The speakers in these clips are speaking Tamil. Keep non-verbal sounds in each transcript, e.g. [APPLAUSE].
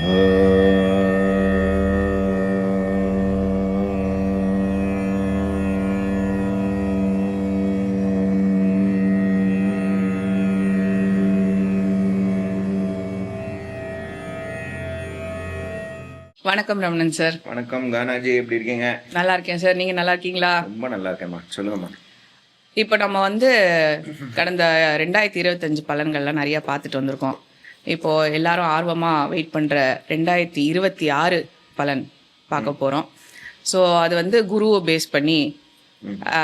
வணக்கம் ரமணன் சார். வணக்கம் கானாஜி எப்படி இருக்கீங்க? நல்லா இருக்கேன் சார். நீங்க நல்லா இருக்கீங்களா? ரொம்ப நல்லா இருக்கேம்மா. சொல்லுங்கம்மா. இப்போ நம்ம வந்து கடந்த ரெண்டாயிரத்தி இருபத்தஞ்சு பலன்கள்லாம் நிறைய பார்த்துட்டு வந்திருக்கோம். இப்போ எல்லாரும் ஆர்வமா வெயிட் பண்ற ரெண்டாயிரத்தி இருபத்தி ஆறு பலன் பார்க்க போறோம். ஸோ அது வந்து குருவை பேஸ் பண்ணி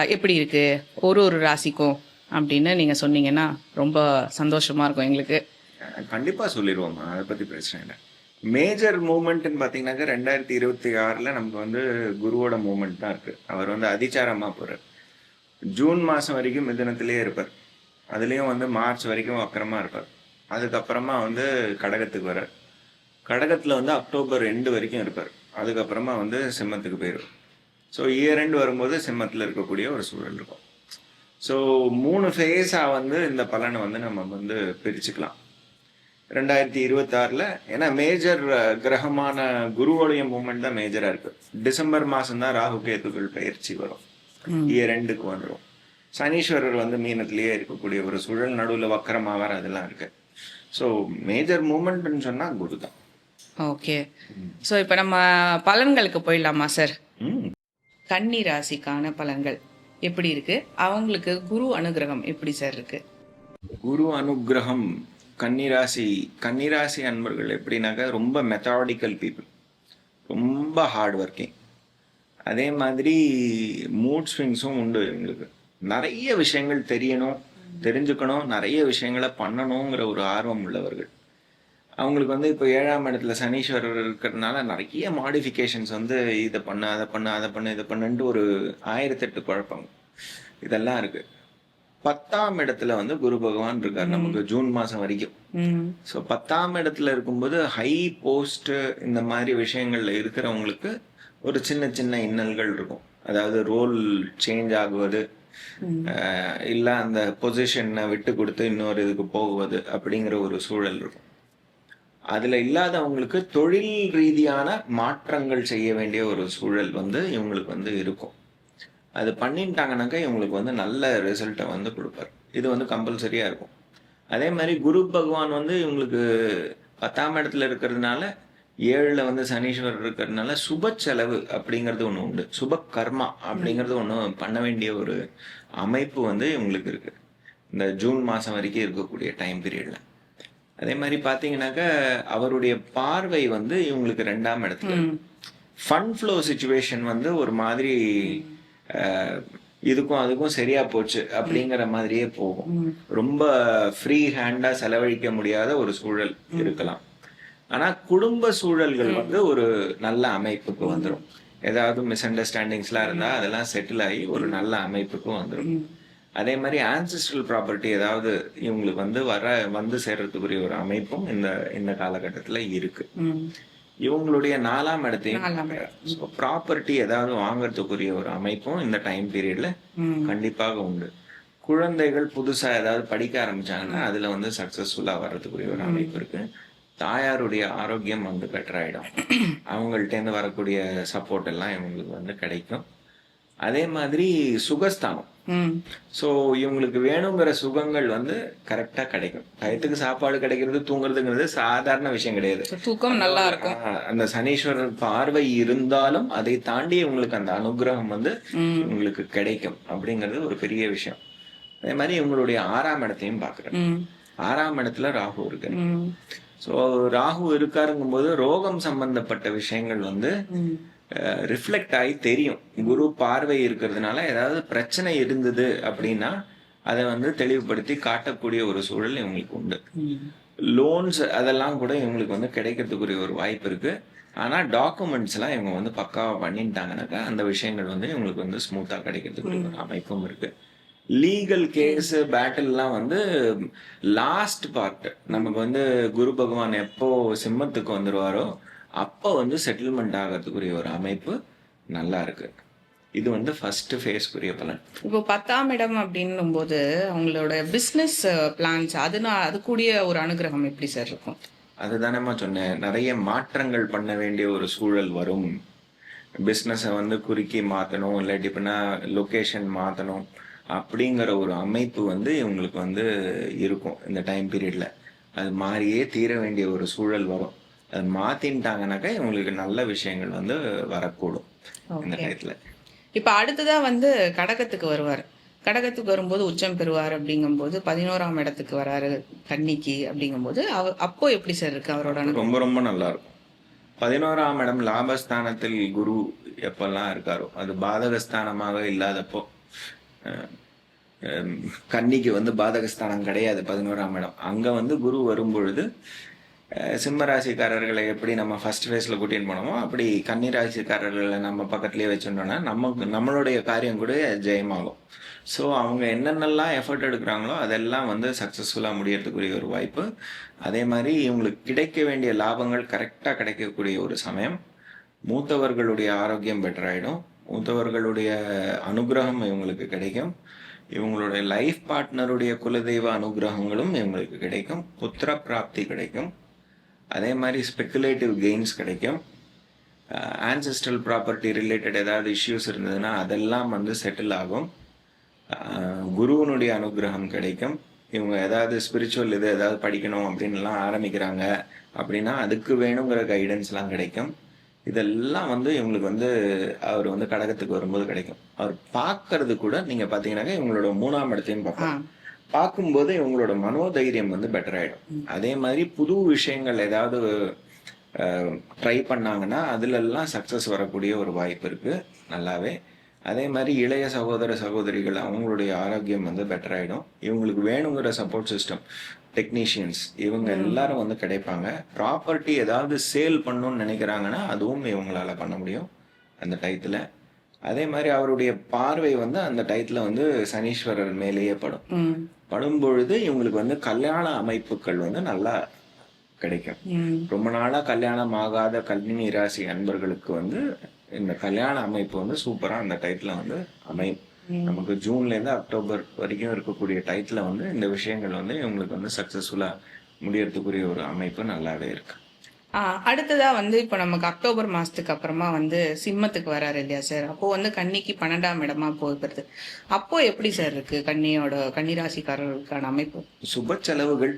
எப்படி இருக்கு? ஒரு ஒரு ராசிக்கும் அப்படின்னு நீங்க சொன்னீங்கன்னா ரொம்ப சந்தோஷமா இருக்கும் எங்களுக்கு. அஹ் கண்டிப்பா சொல்லிடுவோம்மா அதை பத்தி பிரச்சனை இல்லை. மேஜர் மூமெண்ட்னு பார்த்தீங்கன்னாக்கா ரெண்டாயிரத்தி இருபத்தி ஆறில் நமக்கு வந்து குருவோட மூமெண்ட் தான் இருக்கு. அவர் வந்து அதிச்சாரமா போறார். ஜூன் மாதம் வரைக்கும் மிதுனத்திலே இருப்பார். அதுலேயும் வந்து மார்ச் வரைக்கும் வக்கரமா இருப்பார். அதுக்கப்புறமா வந்து கடகத்துக்கு வரார் கடகத்தில் வந்து அக்டோபர் ரெண்டு வரைக்கும் இருப்பார். அதுக்கப்புறமா வந்து சிம்மத்துக்கு போயிடும் ஸோ இயர் ரெண்டு வரும்போது சிம்மத்தில் இருக்கக்கூடிய ஒரு சூழல் இருக்கும். ஸோ மூணு ஃபேஸாக வந்து இந்த பலனை வந்து நம்ம வந்து பிரிச்சுக்கலாம். ரெண்டாயிரத்தி இருபத்தாறில் ஏன்னா மேஜர் கிரகமான குருவோடைய மூமெண்ட் தான் மேஜராக இருக்கு. டிசம்பர் மாதம் தான் ராகு கேதுக்கள் பயிற்சி வரும். இயர் ரெண்டுக்கு வந்துடும் சனீஸ்வரர் வந்து மீனத்திலேயே இருக்கக்கூடிய ஒரு சூழல் நடுவில் வக்கரமாவார் அதெல்லாம் இருக்கு. ஸோ மேஜர் மூமெண்ட்னு சொன்னால் குரு தான். ஓகே ஸோ இப்போ நம்ம பலன்களுக்கு போயிடலாமா சார் ம். கன்னி ராசிக்கான பலன்கள் எப்படி இருக்கு? அவங்களுக்கு குரு அனுகிரகம் எப்படி சார் இருக்கு? குரு அனுக்கிரகம் கன்னிராசி கன்னிராசி அன்பர்கள் எப்படின்னாக்கா ரொம்ப மெத்தாடிக்கல் பீப்புள் ரொம்ப ஹார்ட் ஒர்க்கிங் அதே மாதிரி மூட் ஸ்விங்ஸும் உண்டு இவங்களுக்கு நிறைய விஷயங்கள் தெரியணும். தெரிஞ்சுக்கணும் நிறைய விஷயங்களை பண்ணணுங்கிற ஒரு ஆர்வம் உள்ளவர்கள். அவங்களுக்கு வந்து இப்போ ஏழாம் இடத்துல சனீஸ்வரர் இருக்கிறதுனால நிறைய மாடிஃபிகேஷன்ஸ் வந்து இதை பண்ணு அதை பண்ணு அதை பண்ணு இதை பண்ணுன்ட்டு ஒரு ஆயிரத்தெட்டு குழப்பம். இதெல்லாம் இருக்கு. பத்தாம் இடத்துல வந்து குரு பகவான் இருக்கார் நமக்கு ஜூன் மாசம் வரைக்கும். ஸோ பத்தாம் இடத்துல இருக்கும்போது ஹை போஸ்ட் இந்த மாதிரி விஷயங்கள்ல இருக்கிறவங்களுக்கு ஒரு சின்ன சின்ன இன்னல்கள் இருக்கும். அதாவது ரோல் சேஞ்ச் ஆகுவது இல்ல அந்த பொசிஷனை விட்டு கொடுத்து இன்னொரு இதுக்கு போகுவது அப்படிங்கிற ஒரு சூழல் இருக்கும். அதுல இல்லாதவங்களுக்கு தொழில் ரீதியான மாற்றங்கள் செய்ய வேண்டிய ஒரு சூழல் வந்து இவங்களுக்கு வந்து இருக்கும். அது பண்ணிட்டாங்கனாக்கா இவங்களுக்கு வந்து நல்ல ரிசல்ட்டை வந்து கொடுப்பாரு. இது வந்து கம்பல்சரியா இருக்கும். அதே மாதிரி குரு பகவான் வந்து இவங்களுக்கு பத்தாம் இடத்துல இருக்கிறதுனால ஏழுல வந்து சனீஸ்வரர் இருக்கிறதுனால சுப செலவு அப்படிங்கிறது ஒன்று உண்டு. சுப கர்மா அப்படிங்கிறது ஒன்று பண்ண வேண்டிய ஒரு அமைப்பு வந்து இவங்களுக்கு இருக்கு. இந்த ஜூன் மாசம் வரைக்கும் இருக்கக்கூடிய டைம் பீரியட்ல அதே மாதிரி பார்த்தீங்கன்னாக்கா அவருடைய பார்வை வந்து இவங்களுக்கு ரெண்டாம் இடத்துல. ஃபண்ட் ஃப்ளோ சுச்சுவேஷன் வந்து ஒரு மாதிரி இதுக்கும் அதுக்கும் சரியா போச்சு அப்படிங்கிற மாதிரியே போகும். ரொம்ப ஃப்ரீ ஹேண்டா செலவழிக்க முடியாத ஒரு சூழல் இருக்கலாம். ஆனா குடும்ப சூழல்கள் வந்து ஒரு நல்ல அமைப்புக்கு வந்துடும் ஏதாவது மிஸ் அண்டர்ஸ்டாண்டிங்ஸ்லாம் இருந்தா அதெல்லாம் செட்டில் ஆகி ஒரு நல்ல அமைப்புக்கு வந்துடும் அதே மாதிரி ஆன்சிஸ்ட்ரல் ப்ராப்பர்ட்டி ஏதாவது இவங்களுக்கு வந்து வர வந்து சேர்றதுக்குரிய ஒரு அமைப்பும் இந்த இந்த காலகட்டத்துல இருக்கு. இவங்களுடைய நாலாம் இடத்தையும் ப்ராப்பர்ட்டி ஏதாவது வாங்குறதுக்குரிய ஒரு அமைப்பும் இந்த டைம் பீரியட்ல கண்டிப்பாக உண்டு. குழந்தைகள் புதுசா ஏதாவது படிக்க ஆரம்பிச்சாங்கன்னா அதுல வந்து சக்சஸ்ஃபுல்லா வர்றதுக்குரிய ஒரு அமைப்பு இருக்கு. தாயாருடைய ஆரோக்கியம் வந்து பெட்டர் ஆயிடும். அவங்கள்ட்ட இருந்து வரக்கூடிய சப்போர்ட் எல்லாம் இவங்களுக்கு வந்து கிடைக்கும். அதே மாதிரி சுகஸ்தானம். ஸோ இவங்களுக்கு வேணுங்கிற சுகங்கள் வந்து கரெக்டா கிடைக்கும். டயத்துக்கு சாப்பாடு கிடைக்கிறது தூங்குறதுங்கிறது சாதாரண விஷயம் கிடையாது. தூக்கம் நல்லா இருக்கும். அந்த சனீஸ்வரர் பார்வை இருந்தாலும் அதை தாண்டி உங்களுக்கு அந்த அனுகிரகம் வந்து ம். உங்களுக்கு கிடைக்கும் அப்படிங்கிறது ஒரு பெரிய விஷயம். அதே மாதிரி இவங்களுடைய ஆறாம் இடத்தையும் பார்க்குறேன். ஆறாம் இடத்துல ராகு இருக்கு. ஸோ ராகு இருக்காருங்கும்போது ரோகம் சம்பந்தப்பட்ட விஷயங்கள் வந்து ரிஃப்ளெக்ட் ஆகி தெரியும். குரு பார்வை இருக்கிறதுனால ஏதாவது பிரச்சனை இருந்தது அப்படின்னா அதை வந்து தெளிவுபடுத்தி காட்டக்கூடிய ஒரு சூழல் இவங்களுக்கு உண்டு. லோன்ஸ் அதெல்லாம் கூட இவங்களுக்கு வந்து கிடைக்கிறதுக்குரிய ஒரு வாய்ப்பு இருக்கு. ஆனா டாக்குமெண்ட்ஸ் எல்லாம் இவங்க வந்து பக்காவா பண்ணிட்டாங்கனாக்கா அந்த விஷயங்கள் வந்து இவங்களுக்கு வந்து ஸ்மூத்தா கிடைக்கிறதுக்குரிய ஒரு அமைப்பும் இருக்கு. லீகல் கேஸ் பேட்டில்லாம் வந்து லாஸ்ட் பார்ட் நமக்கு வந்து குரு பகவான் எப்போ சிம்மத்துக்கு வந்துருவாரோ அப்போ வந்து செட்டில்மெண்ட் ஆகிறதுக்குரிய ஒரு அமைப்பு நல்லா இருக்கு. இது வந்து ஃபர்ஸ்ட் ஃபேஸ்க்குரிய பலன். இப்போ பத்தாம் இடம் அப்படின்னும் போது அவங்களோட பிஸ்னஸ் பிளான்ஸ் அதுனா அது கூடிய ஒரு அனுகிரகம் எப்படி சார் இருக்கும்? அதுதானேம்மா சொன்னேன். நிறைய மாற்றங்கள் பண்ண வேண்டிய ஒரு சூழல் வரும். பிஸ்னஸை வந்து குறுக்கி மாற்றணும் இல்லாட்டி இப்படின்னா லொக்கேஷன் மாற்றணும் அப்படிங்கிற ஒரு அமைப்பு வந்து இவங்களுக்கு வந்து இருக்கும் இந்த டைம் பீரியடில் அது மாறியே தீர வேண்டிய ஒரு சூழல் வரும். அது மாற்றின்ட்டாங்கனாக்கா இவங்களுக்கு நல்ல விஷயங்கள் வந்து வரக்கூடும் இந்த டயத்தில் இப்போ அடுத்ததா வந்து கடகத்துக்கு வருவார். கடகத்துக்கு வரும்போது உச்சம் பெறுவார் அப்படிங்கும்போது பதினோராம் இடத்துக்கு வராரு கன்னிக்கு அப்படிங்கும்போது அவ அப்போ எப்படி சார் இருக்கு அவரோட? ரொம்ப ரொம்ப நல்லா இருக்கும் பதினோராம் இடம் லாபஸ்தானத்தில் குரு எப்பெல்லாம் இருக்காரோ அது பாதகஸ்தானமாக இல்லாதப்போ கன்னிக்கு வந்து பாதகஸ்தானம் கிடையாது பதினோராம் இடம். அங்கே வந்து குரு வரும்பொழுது சிம்மராசிக்காரர்களை எப்படி நம்ம ஃபர்ஸ்ட் ஃபேஸில் கூட்டின்னு போனோமோ அப்படி கன்னிராசிக்காரர்களை நம்ம பக்கத்துலேயே வச்சுட்டோன்னா நமக்கு நம்மளுடைய காரியம் கூட ஜெயமாகும். ஸோ அவங்க என்னென்னலாம் எஃபர்ட் எடுக்கிறாங்களோ அதெல்லாம் வந்து சக்ஸஸ்ஃபுல்லாக முடியறதுக்குரிய ஒரு வாய்ப்பு. அதே மாதிரி இவங்களுக்கு கிடைக்க வேண்டிய லாபங்கள் கரெக்டாக கிடைக்கக்கூடிய ஒரு சமயம். மூத்தவர்களுடைய ஆரோக்கியம் பெட்டர் ஆகிடும் மூத்தவர்களுடைய அனுகிரகம் இவங்களுக்கு கிடைக்கும். இவங்களுடைய லைஃப் பார்ட்னருடைய குலதெய்வ அனுகிரகங்களும் இவங்களுக்கு கிடைக்கும். புத்திர பிராப்தி கிடைக்கும். அதே மாதிரி ஸ்பெக்குலேட்டிவ் கெயின்ஸ் கிடைக்கும். ஆன்செஸ்ட்ரல் ப்ராப்பர்ட்டி ரிலேட்டட் ஏதாவது இஷ்யூஸ் இருந்ததுன்னா அதெல்லாம் வந்து செட்டில் ஆகும். குருவனுடைய அனுகிரகம் கிடைக்கும். இவங்க ஏதாவது ஸ்பிரிச்சுவல் இது ஏதாவது படிக்கணும் அப்படின்லாம் ஆரம்பிக்கிறாங்க. அப்படின்னா அதுக்கு வேணுங்கிற கைடன்ஸ்லாம் கிடைக்கும். இதெல்லாம் வந்து இவங்களுக்கு வந்து அவர் வந்து கடகத்துக்கு வரும்போது கிடைக்கும். அவர் பார்க்கறது கூட நீங்க பாத்தீங்கன்னாக்கா இவங்களோட மூணாம் இடத்தையும் ஆ. பார்ப்பாங்க பார்க்கும்போது இவங்களோட மனோதைரியம் வந்து பெட்டர் ஆயிடும். அதே மாதிரி புது விஷயங்கள் ஏதாவது ட்ரை பண்ணாங்கன்னா அதுல எல்லாம் சக்சஸ் வரக்கூடிய ஒரு வாய்ப்பு இருக்கு. நல்லாவே அதே மாதிரி இளைய சகோதர சகோதரிகள் அவங்களுடைய ஆரோக்கியம் வந்து பெட்டர் இவங்களுக்கு வேணுங்கிற சப்போர்ட் சிஸ்டம் டெக்னீஷியன்ஸ் இவங்க எல்லாரும் வந்து கிடைப்பாங்க. ப்ராப்பர்ட்டி ஏதாவது சேல் பண்ணணும்னு நினைக்கிறாங்கன்னா அதுவும் இவங்களால பண்ண முடியும் அந்த டயத்துல அதே மாதிரி அவருடைய பார்வை வந்து அந்த டயத்துல வந்து சனீஸ்வரர் மேலேயே படும். ம். படும் பொழுது இவங்களுக்கு வந்து கல்யாண அமைப்புகள் வந்து நல்லா கிடைக்கும். ரொம்ப நாளா கல்யாணம் ஆகாத கல்வி ராசி அன்பர்களுக்கு வந்து இந்த கல்யாண அமைப்பு வந்து சூப்பரா அந்த டயத்துல வந்து அமையும். நமக்கு ஜூன்ல இருந்து அக்டோபர் வரைக்கும் இருக்கக்கூடிய டயத்துல வந்து இந்த விஷயங்கள் வந்து இவங்களுக்கு வந்து சக்சஸ்ஃபுல்லா முடியறதுக்குரிய ஒரு அமைப்பு நல்லாவே இருக்கு. அடுத்ததா வந்து இப்போ நமக்கு அக்டோபர் மாசத்துக்கு அப்புறமா வந்து சிம்மத்துக்கு வராரு இல்லையா சார் அப்போ வந்து கன்னிக்கு பன்னெண்டாம் இடமா போகிறது. அப்போ எப்படி சார் இருக்கு கன்னியோட கன்னிராசிக்காரர்களுக்கான அமைப்பு? சுப செலவுகள்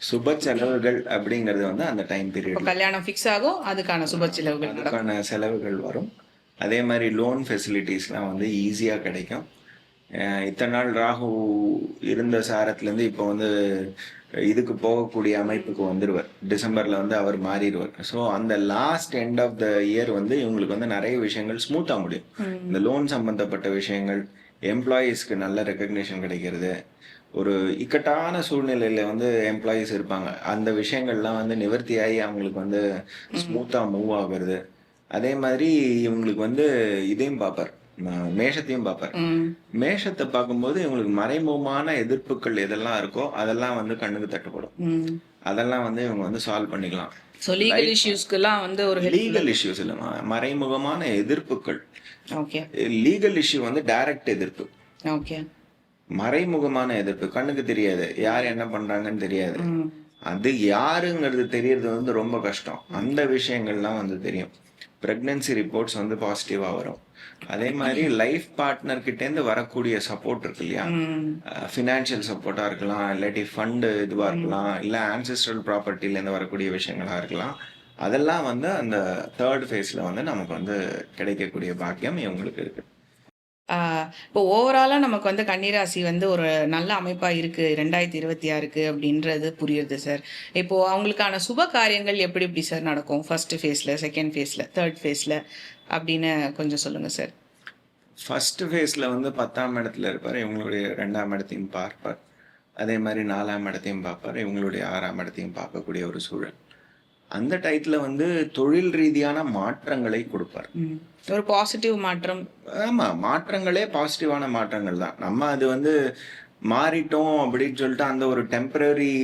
சுப செலவுகள் அப்படிங்கிறது வந்து அந்த டைம் பீரியட் கல்யாணம் ஃபிக்ஸ் ஆகும் அதுக்கான சுப செலவுகள் அதுக்கான செலவுகள் வரும். அதே மாதிரி லோன் ஃபெசிலிட்டிஸ்லாம் வந்து ஈஸியாக கிடைக்கும். இத்தனை நாள் ராகு இருந்த சாரத்துலேருந்து இப்போ வந்து இதுக்கு போகக்கூடிய அமைப்புக்கு வந்துடுவார் டிசம்பரில் வந்து அவர் மாறிடுவார். ஸோ அந்த last end of the year வந்து இவங்களுக்கு வந்து நிறைய விஷயங்கள் ஸ்மூத்தாக முடியும். இந்த லோன் சம்பந்தப்பட்ட விஷயங்கள் எம்ப்ளாயீஸ்க்கு நல்ல ரெக்கக்னிஷன் கிடைக்கிறது. ஒரு இக்கட்டான சூழ்நிலையில வந்து எம்ப்ளாயீஸ் இருப்பாங்க. அந்த விஷயங்கள்லாம் வந்து நிவர்த்தியாகி அவங்களுக்கு வந்து ஸ்மூத்தா மூவ் ஆகுறது. அதே மாதிரி இவங்களுக்கு வந்து இதையும் பார்ப்பார். மேஷத்தையும் பார்ப்பார். மேஷத்தை பார்க்கும்போது இவங்களுக்கு மறைமுகமான எதிர்ப்புகள் எதெல்லாம் இருக்கோ அதெல்லாம் வந்து கண்ணுக்கு தட்டுப்படும். அதெல்லாம் வந்து இவங்க வந்து சால்வ் பண்ணிக்கலாம். ஸோ லீகல் இஷ்யூஸ்க்குலாம் வந்து ஒரு லீகல் இஷ்யூஸ் இல்லைமா மறைமுகமான எதிர்ப்புகள். ஓகே லீகல் இஷ்யூ வந்து டைரக்ட் எதிர்ப்பு. ஓகே மறைமுகமான எதிர்ப்பு. கண்ணுக்கு தெரியாது. யார் என்ன பண்றாங்கன்னு தெரியாது. அது யாருங்கிறது தெரியறது வந்து ரொம்ப கஷ்டம். அந்த விஷயங்கள்லாம் வந்து தெரியும். பிரெக்னன்சி ரிப்போர்ட்ஸ் வந்து பாசிட்டிவா வரும். அதே மாதிரி லைஃப் பார்ட்னர் கிட்டேருந்து வரக்கூடிய சப்போர்ட் இருக்கு இல்லையா? ஃபினான்ஷியல் சப்போர்ட்டா இருக்கலாம். இல்லாட்டி ஃபண்டு இதுவா இருக்கலாம். இல்ல ஆன்செஸ்ட்ரல் ப்ராப்பர்ட்டில இருந்து வரக்கூடிய விஷயங்களா இருக்கலாம். அதெல்லாம் வந்து அந்த தேர்ட் ஃபேஸ்ல வந்து நமக்கு வந்து கிடைக்கக்கூடிய பாக்கியம் இவங்களுக்கு இருக்கு. இப்போ ஓவராலா நமக்கு வந்து கன்னிராசி வந்து ஒரு நல்ல அமைப்பா இருக்கு. ரெண்டாயிரத்தி இருபத்தி ஆறுக்கு அப்படின்றது புரியுது சார் இப்போ அவங்களுக்கான சுப காரியங்கள் எப்படி எப்படி சார் நடக்கும்? ஃபர்ஸ்ட் ஃபேஸ்ல செகண்ட் ஃபேஸ்ல தேர்ட் ஃபேஸ்ல அப்படின்னு கொஞ்சம் சொல்லுங்க சார் ஃபர்ஸ்ட் ஃபேஸில் வந்து பத்தாம் இடத்துல இருப்பார் இவங்களுடைய ரெண்டாம் இடத்தையும் பார்ப்பார். அதே மாதிரி நாலாம் இடத்தையும் பார்ப்பார் இவங்களுடைய ஆறாம் இடத்தையும் பார்க்கக்கூடிய ஒரு சூழல். அந்த டயத்தில் வந்து தொழில் ரீதியான மாற்றங்களை கொடுப்பார். ஒரு பாசிட்டிவ் மாற்றம். ஆமா மாற்றங்களே பாசிட்டிவான மாற்றங்கள் தான். நம்ம அது வந்து மாறிட்டோம் அப்படின்னு சொல்லிட்டு அந்த ஒரு டெம்பரரி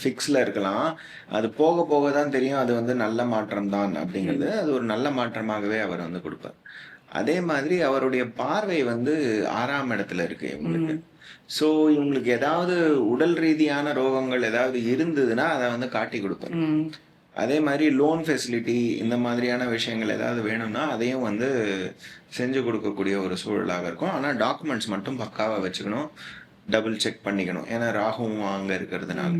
ஃபிக்ஸில் இருக்கலாம். அது போக போக தான் தெரியும் அது வந்து நல்ல மாற்றம் தான் அப்படிங்கிறது. அது ஒரு நல்ல மாற்றமாகவே அவர் வந்து கொடுப்பார். அதே மாதிரி அவருடைய பார்வை வந்து ஆறாம் இடத்துல இருக்கு இவங்களுக்கு. ஸோ இவங்களுக்கு ஏதாவது உடல் ரீதியான ரோகங்கள் ஏதாவது இருந்ததுன்னா அதை வந்து காட்டி கொடுப்பாரு அதே மாதிரி லோன் ஃபெசிலிட்டி இந்த மாதிரியான விஷயங்கள் ஏதாவது வேணும்னா அதையும் வந்து செஞ்சு கொடுக்கக்கூடிய ஒரு சூழலாக இருக்கும். ஆனால் டாக்குமெண்ட்ஸ் மட்டும் பக்காவாக வச்சுக்கணும். டபுள் செக் பண்ணிக்கணும். ஏன்னா ராகுவும் அங்கே இருக்கிறதுனால.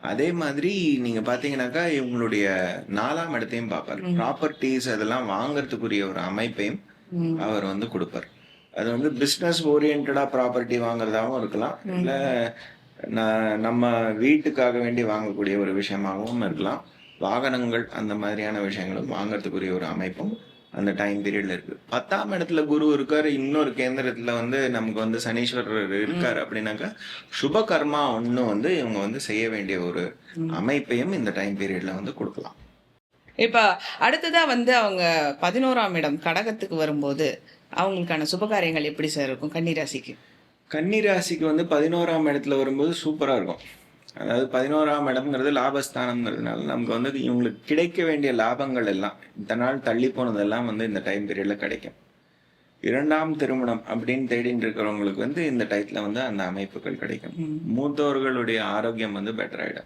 அதே மாதிரி நீங்க பாத்தீங்கன்னாக்கா இவங்களுடைய நாலாம் இடத்தையும் பார்ப்பார். ப்ராப்பர்ட்டிஸ் அதெல்லாம் வாங்குறதுக்குரிய ஒரு அமைப்பையும். அவர் வந்து கொடுப்பார். அது வந்து பிஸ்னஸ் ஓரியன்டா ப்ராப்பர்ட்டி வாங்குறதாகவும் இருக்கலாம். இல்ல நம்ம வீட்டுக்காக வேண்டி வாங்கக்கூடிய ஒரு விஷயமாகவும் இருக்கலாம். வாகனங்கள் அந்த மாதிரியான விஷயங்களும் வாங்குறதுக்குரிய ஒரு அமைப்பும் அந்த டைம் பீரியட்ல இருக்கு. பத்தாம் இடத்துல குரு இருக்காரு இன்னொரு கேந்திரத்துல வந்து நமக்கு வந்து சனீஸ்வரர் இருக்காரு அப்படின்னாக்கா சுப கர்மா ஒண்ணு வந்து இவங்க வந்து செய்ய வேண்டிய ஒரு அமைப்பையும் இந்த டைம் பீரியட்ல வந்து கொடுக்கலாம். இப்ப அடுத்ததா வந்து அவங்க பதினோராம் இடம் கடகத்துக்கு வரும்போது அவங்களுக்கான சுபகாரியங்கள் எப்படி சார் இருக்கும் கன்னிராசிக்கு? கன்னி ராசிக்கு வந்து பதினோராம் இடத்துல வரும்போது சூப்பரா இருக்கும். அதாவது பதினோராம் இடம்ங்கிறது லாபஸ்தானம்ங்கிறதுனால நமக்கு வந்து இவங்களுக்கு கிடைக்க வேண்டிய லாபங்கள் எல்லாம் இந்த நாள் தள்ளி போனதெல்லாம் வந்து இந்த டைம் பீரியட்ல கிடைக்கும். இரண்டாம் திருமணம் அப்படின்னு தேடிட்டு இருக்கிறவங்களுக்கு வந்து இந்த டயத்துல வந்து அந்த அமைப்புகள் கிடைக்கும். மூத்தவர்களுடைய ஆரோக்கியம் வந்து பெட்டர்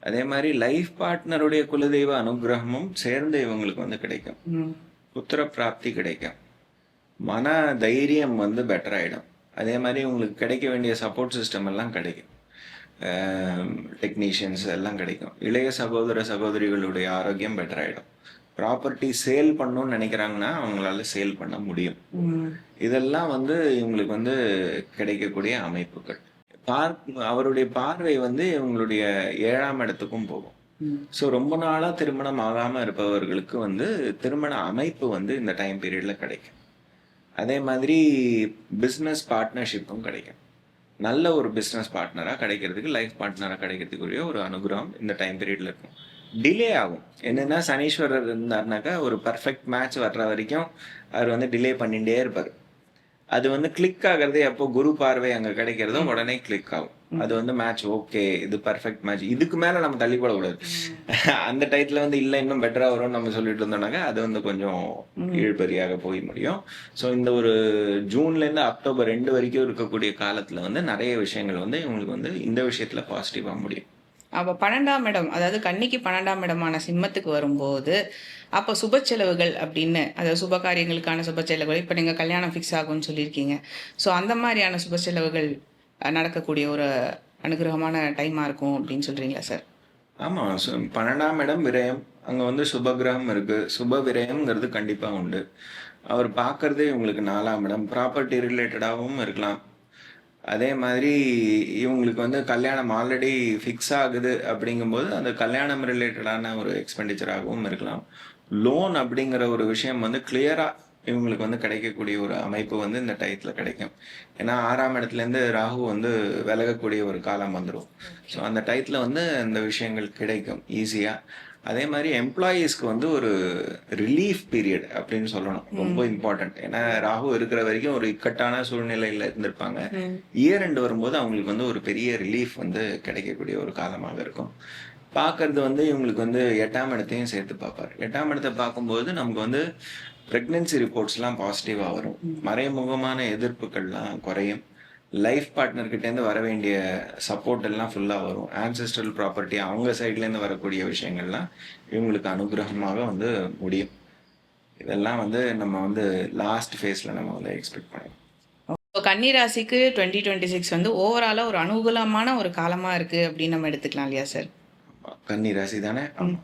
அதே மாதிரி லைஃப் பார்ட்னருடைய குலதெய்வ அனுகிரகமும் சேர்ந்து இவங்களுக்கு வந்து கிடைக்கும். புத்திர பிராப்தி கிடைக்கும். மன தைரியம் வந்து பெட்டர் ஆயிடும். அதே மாதிரி உங்களுக்கு கிடைக்க வேண்டிய சப்போர்ட் சிஸ்டம் எல்லாம் கிடைக்கும். டெக்னீஷியன்ஸ் எல்லாம் கிடைக்கும். இளைய சகோதர சகோதரிகளுடைய ஆரோக்கியம் பெட்டர் ஆயிடும். ப்ராப்பர்ட்டி சேல் பண்ணணும்னு நினைக்கிறாங்கன்னா அவங்களால சேல் பண்ண முடியும். இதெல்லாம் வந்து இவங்களுக்கு வந்து கிடைக்கக்கூடிய அமைப்புகள். பார் அவருடைய பார்வை வந்து இவங்களுடைய ஏழாம் இடத்துக்கும் போகும். ஸோ ரொம்ப நாளா திருமணம் ஆகாம இருப்பவர்களுக்கு வந்து திருமண அமைப்பு வந்து இந்த டைம் பீரியட்ல கிடைக்கும். அதே மாதிரி பிஸ்னஸ் பார்ட்னர்ஷிப்பும் கிடைக்கும். நல்ல ஒரு பிஸ்னஸ் பார்ட்னராக கிடைக்கிறதுக்கு லைஃப் பார்ட்னராக கிடைக்கிறதுக்குரிய ஒரு அனுகிரகம் இந்த டைம் பீரியடில் இருக்கும். டிலே ஆகும். என்னென்னா சனீஸ்வரர் இருந்தாருனாக்கா ஒரு பர்ஃபெக்ட் மேட்ச் வர்ற வரைக்கும் அவர் வந்து டிலே பண்ணிகிட்டே இருப்பார். அது வந்து கிளிக் ஆகிறதே அப்போ குரு பார்வை அங்க கிடைக்கிறதோ உடனே கிளிக் ஆகும். அது வந்து மேட்ச் ஓகே இது பர்ஃபெக்ட் மேட்ச் இதுக்கு மேல நம்ம தள்ளி போடக்கூடாது [LAUGHS] அந்த டயத்துல வந்து இல்ல இன்னும் பெட்டரா வரும்னு நம்ம சொல்லிட்டு இருந்தோம்னாக்கா அது வந்து கொஞ்சம் இழுபறியாக போய் முடியும். ஸோ இந்த ஒரு ஜூன்ல இருந்து அக்டோபர் ரெண்டு வரைக்கும் இருக்கக்கூடிய காலத்துல வந்து நிறைய விஷயங்கள் வந்து இவங்களுக்கு வந்து இந்த விஷயத்துல பாசிட்டிவா முடியும். அப்போ பன்னெண்டாம் இடம் அதாவது கன்னிக்கு பன்னெண்டாம் இடமான சிம்மத்துக்கு வரும்போது அப்போ சுப செலவுகள் அப்படின்னு அதாவது சுப காரியங்களுக்கான சுப செலவுகள் இப்போ நீங்கள் கல்யாணம் ஃபிக்ஸ் ஆகும்னு சொல்லியிருக்கீங்க. ஸோ அந்த மாதிரியான சுப செலவுகள் நடக்கக்கூடிய ஒரு அனுகிரகமான டைமாக இருக்கும் அப்படின்னு சொல்கிறீங்களா சார் ஆமாம் சு- பன்னெண்டாம் இடம் விரயம். அங்கே வந்து சுபகிரகம் இருக்குது சுப விரயம்ங்கிறது கண்டிப்பாக உண்டு. அவர் பார்க்குறதே உங்களுக்கு நாலாம் இடம். ப்ராப்பர்ட்டி ரிலேட்டடாகவும் இருக்கலாம். அதே மாதிரி இவங்களுக்கு வந்து கல்யாணம் ஆல்ரெடி ஃபிக்ஸ் ஆகுது அப்படிங்கும்போது அந்த கல்யாணம் ரிலேட்டடான ஒரு எக்ஸ்பெண்டிச்சராகவும் இருக்கலாம். லோன் அப்படிங்கிற ஒரு விஷயம் வந்து கிளியராக இவங்களுக்கு வந்து கிடைக்கக்கூடிய ஒரு அமைப்பு வந்து இந்த டயத்தில் கிடைக்கும். ஏன்னா ஆறாம் இடத்துலேருந்து ராகு வந்து விலகக்கூடிய ஒரு காலம் வந்துடும் ஸோ அந்த டயத்தில் வந்து இந்த விஷயங்கள் கிடைக்கும் ஈஸியாக அதே மாதிரி எம்ப்ளாயீஸ்க்கு வந்து ஒரு ரிலீஃப் பீரியட் அப்படின்னு சொல்லணும். ரொம்ப இம்பார்ட்டன்ட் ஏன்னா ராகு இருக்கிற வரைக்கும் ஒரு இக்கட்டான சூழ்நிலையில இருந்திருப்பாங்க. இயர் ரெண்டு வரும்போது அவங்களுக்கு வந்து ஒரு பெரிய ரிலீஃப் வந்து கிடைக்கக்கூடிய ஒரு காலமாக இருக்கும். பார்க்கறது வந்து இவங்களுக்கு வந்து எட்டாம் இடத்தையும் சேர்த்து பார்ப்பார். எட்டாம் இடத்தை பார்க்கும்போது நமக்கு வந்து ப்ரெக்னென்சி ரிப்போர்ட்ஸ்லாம் பாசிட்டிவாக வரும். மறைமுகமான எதிர்ப்புகள்லாம் குறையும். லைஃப் பார்ட்னர்கிட்டேருந்து வர வேண்டிய சப்போர்ட் எல்லாம் ஃபுல்லாக வரும். ஆன்செஸ்ட்ரல் ப்ராப்பர்ட்டி அவங்க சைட்லேருந்து வரக்கூடிய விஷயங்கள்லாம் இவங்களுக்கு அனுகிரகமாக வந்து முடியும். இதெல்லாம் வந்து நம்ம வந்து லாஸ்ட் ஃபேஸில் நம்ம வந்து எக்ஸ்பெக்ட் பண்ணலாம் இப்போ கன்னிராசிக்கு டுவெண்ட்டி டுவெண்ட்டி சிக்ஸ் வந்து ஓவராலாக ஒரு அனுகூலமான ஒரு காலமாக இருக்குது அப்படின்னு நம்ம எடுத்துக்கலாம் இல்லையா சார் கன்னி ராசி தானே? ஆமா.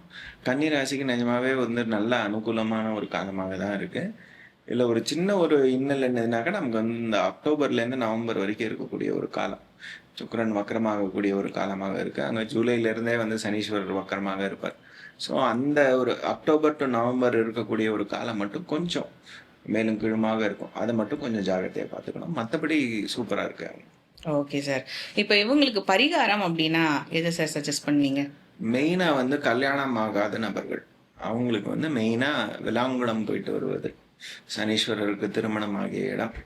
கன்னி ராசிக்கு நிஜமாவே வந்து நல்ல அனுகூலமான ஒரு காலமாக தான் இருக்கு. இதுல ஒரு சின்ன ஒரு இன்னல் என்னதுனாக்கா நமக்கு வந்து இந்த அக்டோபர்ல இருந்து நவம்பர் வரைக்கும் இருக்கக்கூடிய ஒரு காலம். சுக்கிரன் வக்கரமாகக்கூடிய ஒரு காலமாக இருக்கு. அங்க ஜூலைல இருந்தே வந்து சனீஸ்வரர் வக்கரமாக இருப்பார். ஸோ அந்த ஒரு அக்டோபர் டு நவம்பர் இருக்கக்கூடிய ஒரு காலம் மட்டும் கொஞ்சம் மேலும் கீழுமாக இருக்கும். அதை மட்டும் கொஞ்சம் ஜாகிரதையா பார்த்துக்கணும். மற்றபடி சூப்பரா இருக்கு. ஓகே சார் இப்போ இவங்களுக்கு பரிகாரம் அப்படின்னா எதை சார் சஜஸ்ட் பண்ணுவீங்க? மெயினா வந்து கல்யாணம் ஆகாத நபர்கள். அவங்களுக்கு வந்து மெயினா விலாங்குளம் போயிட்டு வருவது. சனீஸ்வரருக்கு திருமணம் ஆகிய இடம்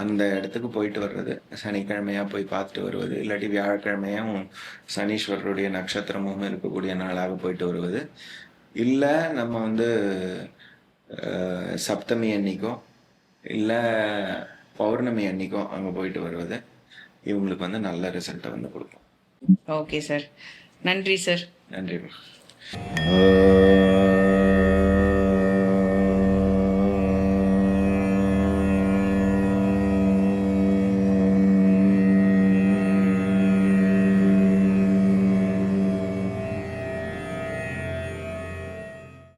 அந்த இடத்துக்கு போயிட்டு வர்றது. சனிக்கிழமையா போய் பார்த்துட்டு வருவது. இல்லாட்டி வியாழக்கிழமையும் சனீஸ்வரருடைய நட்சத்திரமும் இருக்கக்கூடிய நாளாக போயிட்டு வருவது. இல்லை நம்ம வந்து சப்தமி அன்னைக்கோ இல்லை பௌர்ணமி அன்னைக்கோ அங்கே போயிட்டு வருவது. இவங்களுக்கு வந்து நல்ல ரிசல்ட்டை வந்து கொடுக்கும். Okay sir. நன்றி சார். நன்றி.